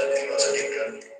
the name of the Maker.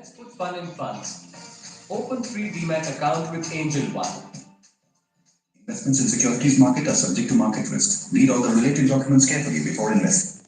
Let's put fun in funds. Open free Demat account with Angel One. Investments in securities market are subject to market risk. Read all the related documents carefully before investing.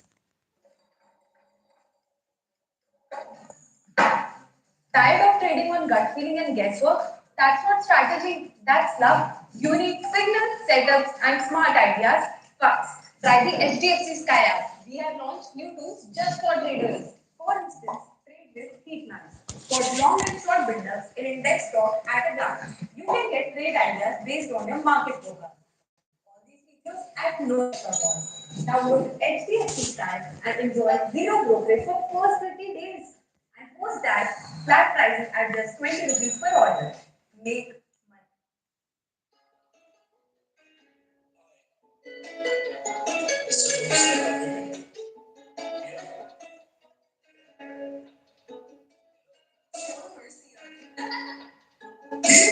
Tired of trading on gut feeling and guesswork? That's not strategy, that's love. You need signals, setups, and smart ideas fast. Try the HDFC Sky app. We have launched new tools just for traders. For instance, trade with heat maps. For long and short builders in index stock at a glance, you can get trade ideas based on your market profile. All these features at no extra cost. Download HDFC Sky and enjoy zero brokerage for first 30 days. And post that, flat prices at just 20 rupees per order. Make